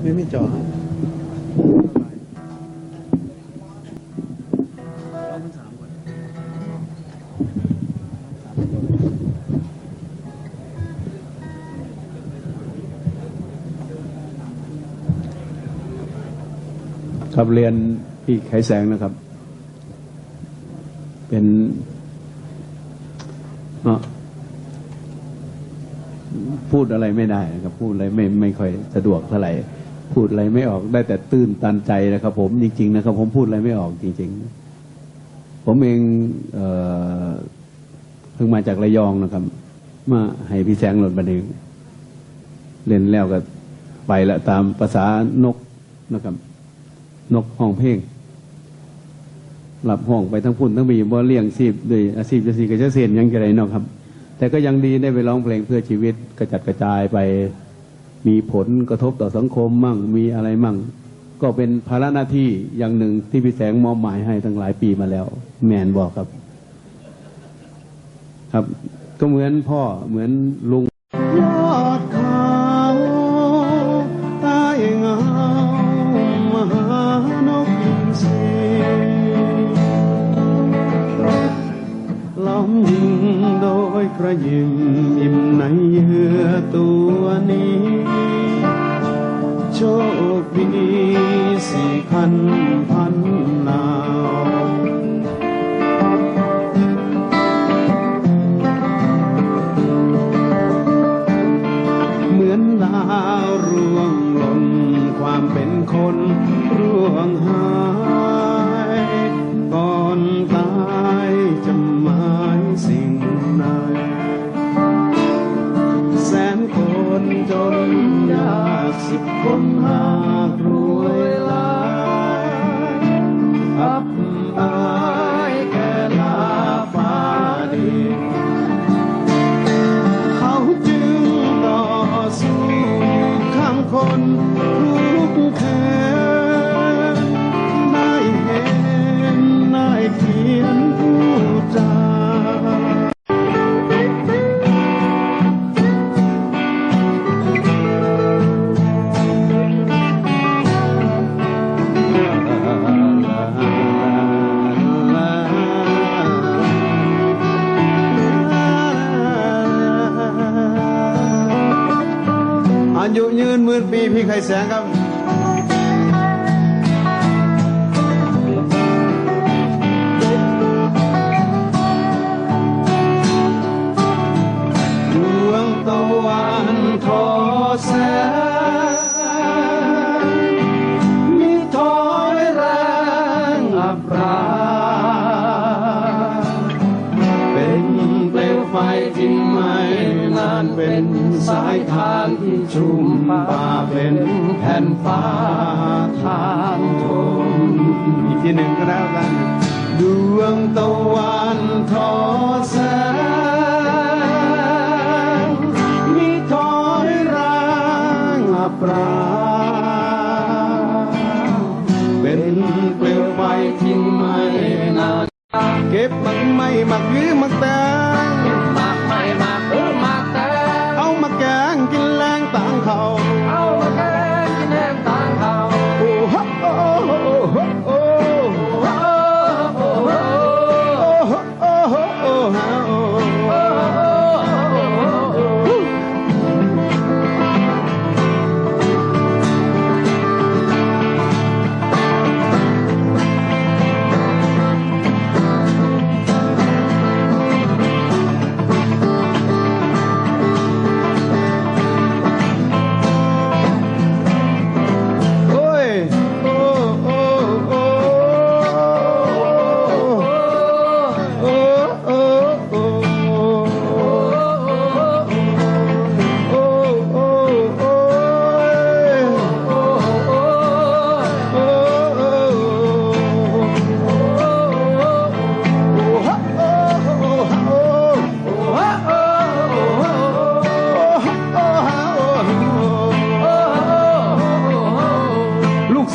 ไม่ไม่จอครับเรียนพี่ไขแสงนะครับ เป็นเนาะ พูดอะไรไม่ได้นะครับพูดอะไรไม่ไม่ค่อยสะดวกเท่าไหร่พูดอะไรไม่ออกได้แต่ตื้นตันใจนะครับ ผมจริง ๆ นะครับ ผมพูดอะไรไม่ออกจริง ๆ ผมเองเออเพิ่งมาจากระยองนะครับ มาให้พี่แสงหล่นบันเองเล่นแล้วก็ไปละตามภาษานกนะครับ นกห้องเพลงหลับห้องไปทั้งพุ่นทั้งมีบ่เลี้ยงชีพด้วยอาชีพจะสีกระเสียนยังจะไรเนาะครับ แต่ก็ยังดีได้ไปร้องเพลงเพื่อชีวิตกระจัดกระจายไปมีผลกระทบต่อสังคมมั่งมีอะไรมั่ง ก็เป็นภาระหน้าที่อย่างหนึ่งที่พี่แสงมอบหมายให้ตั้งหลายปีมาแล้ว แมนบอกครับ ครับ ก็เหมือนพ่อเหมือนลุง พระยิมอิ่มในเยื่อตัวนี้ โชคดีสี่พัน อายุยืนหมื่นปีพี่ไข่แสงครับ มป่าเป็นแผ่นฟ้าทางทนอีกทีหนึ่งก็แล้วกัน ดวงตะวันทอแสงมีถอยร่างอับราเป็นเปลวไฟที่ไม่นานเก็บมักไม่มักยื้อมักแต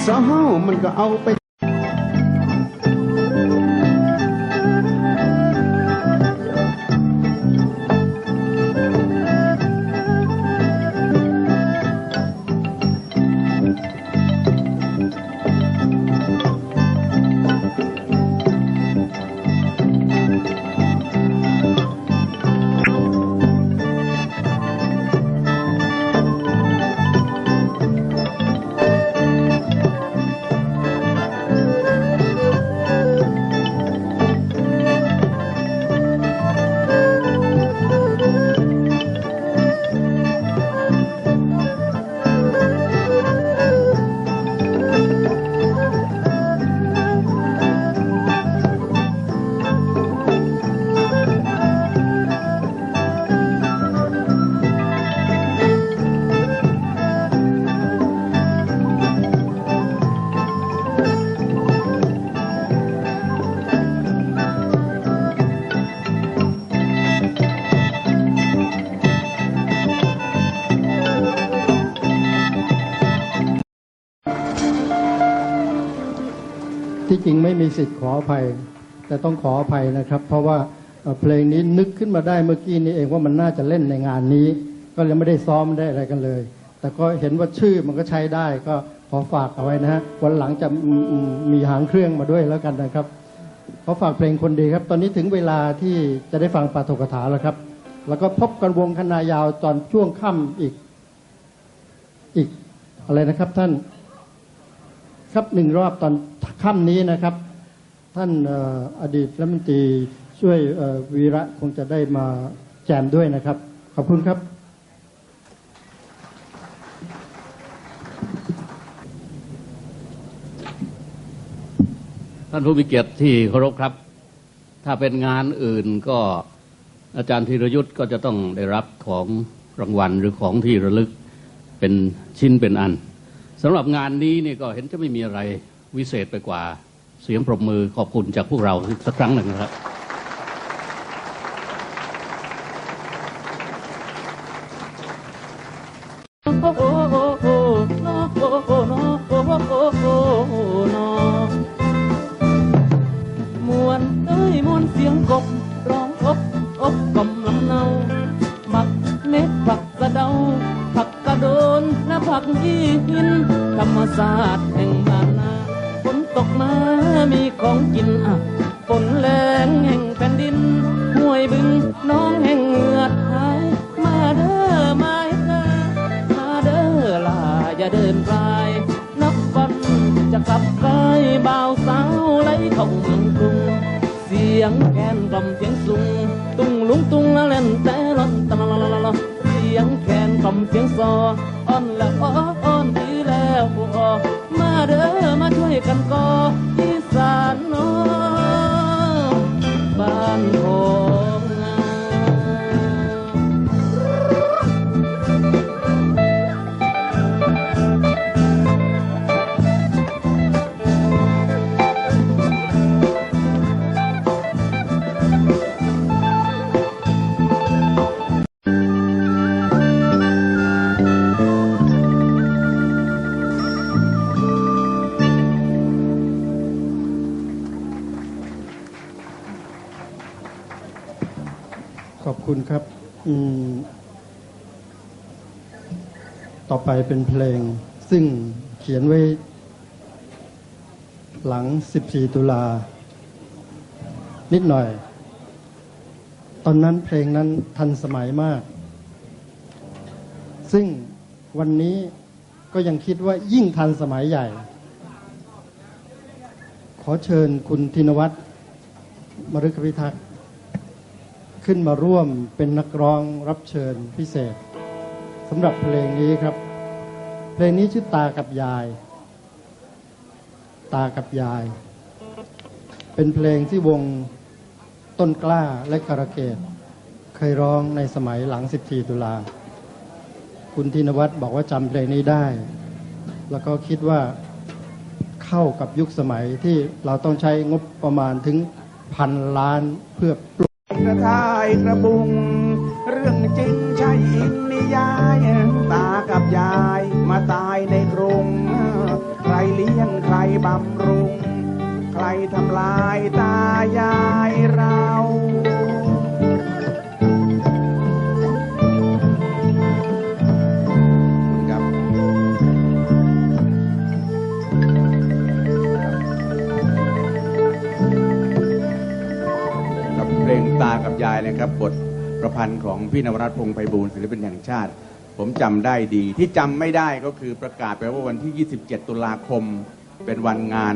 สาวมันก็เอาไป จริงไม่มีสิทธิ์ขออภัย แต่ต้องขออภัยนะครับ เพราะว่าเพลงนี้นึกขึ้นมาได้เมื่อกี้นี้เองว่ามันน่าจะเล่นในงานนี้ ก็ยังไม่ได้ซ้อมได้อะไรกันเลย แต่ก็เห็นว่าชื่อมันก็ใช้ได้ก็ขอฝากเอาไว้นะฮะวันหลังจะมีหางเครื่องมาด้วยแล้วกันนะครับขอฝากเพลงคนดีครับ ตอนนี้ถึงเวลาที่จะได้ฟังปาฐกถาแล้วครับ แล้วก็พบกันวงคณายาวตอนช่วงค่ำอีกอีกอะไรนะครับท่าน ครับหนึ่งรอบตอนค่ำนี้นะครับ ท่านอดีตรัฐมนตรีช่วยวีระคงจะได้มาแจมด้วยนะครับ ขอบคุณครับ ท่านผู้มีเกียรติที่เคารพครับ ถ้าเป็นงานอื่นก็อาจารย์ธีรยุทธ์ก็จะต้องได้รับของรางวัลหรือของที่ระลึกเป็นชิ้นเป็นอัน สำหรับงานนี้นี่ก็เห็นจะไม่มีอะไรวิเศษไปกว่า เสียงปรบมือขอบคุณจากพวกเราสักครั้งหนึ่งนะครับ หินธรรมศาสตร์แห่งบ้านนาฝนตกมามีของกินอะฝนแรงแห่งแผ่นดินห้วยบึงน้องแห่งเหงือดหายมาเด้อมาเด้อมาเด้อลาอย่าเดินไกลนับวันจะกลับใกล้บ่าวสาวไหลเข้าเมืองกรุงเสียงแคนกล่อมเสียงสูงตุ้งลุงตุ้งละเล่นแต่ลอนตะละละละละเสียงแคนกล่อมเสียงซอ อนแล้วอ้ออ่อนดีแล้วอ้อมาเด้อมาช่วยกันก่ออีสานน้อ คุณครับ อืม ต่อไปเป็นเพลง ซึ่งเขียนไว้ หลัง 14 ตุลา นิดหน่อย ตอนนั้นเพลงนั้นทันสมัยมาก ซึ่งวันนี้ก็ยังคิดว่ายิ่งทันสมัยใหญ่ ขอเชิญคุณธินวัฒน์มฤคพิทักษ์ ขึ้นมาร่วมเป็นนักร้องรับเชิญพิเศษสำหรับเพลงนี้ครับ เพลงนี้ชื่อตากับยาย ตากับยาย เป็นเพลงที่วงต้นกล้าและกระเกต เคยร้องในสมัยหลัง 14 ตุลา คุณธินวัฒน์บอกว่าจำเพลงนี้ได้ แล้วก็คิดว่าเข้ากับยุคสมัยที่เราต้องใช้งบประมาณถึงพันล้านเพื่อ กระทายกระบุง เรื่องจริงใช่อิงนิยาย ตากับยายมาตายในกรุง ใครเลี้ยงใครบำรุง ใครทำลายตายายเรา กับยายนะครับ บทประพันธ์ของพี่นวรัตน์พงษ์ไพบูลย์ศิลปินแห่งชาติ ผมจำได้ดี ที่จำไม่ได้ก็คือประกาศไปว่าวันที่ 27 ตุลาคม เป็นวันงาน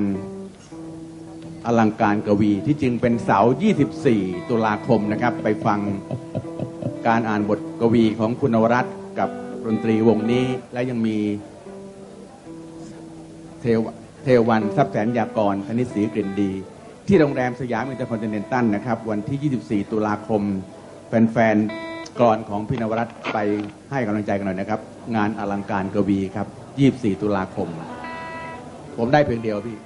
อลังการกวีที่จริงเป็นเสาร์24 ตุลาคมนะครับ ไปฟังการอ่านบทกวีของคุณนวรัตน์กับดนตรีวงนี้และยังมีเทวเทวันทรัพย์แสนยากรคณิตศรีกลิ่นดี ที่โรงแรมสยามอินเตอร์คอนติเนนตัลนะครับ วันที่ 24 ตุลาคม แฟนๆกรอนของพี่นวรัตน์ไปให้กำลังใจกันหน่อยนะครับ งานอลังการกวีครับ 24 ตุลาคม ผมได้เพียงเดียวพี่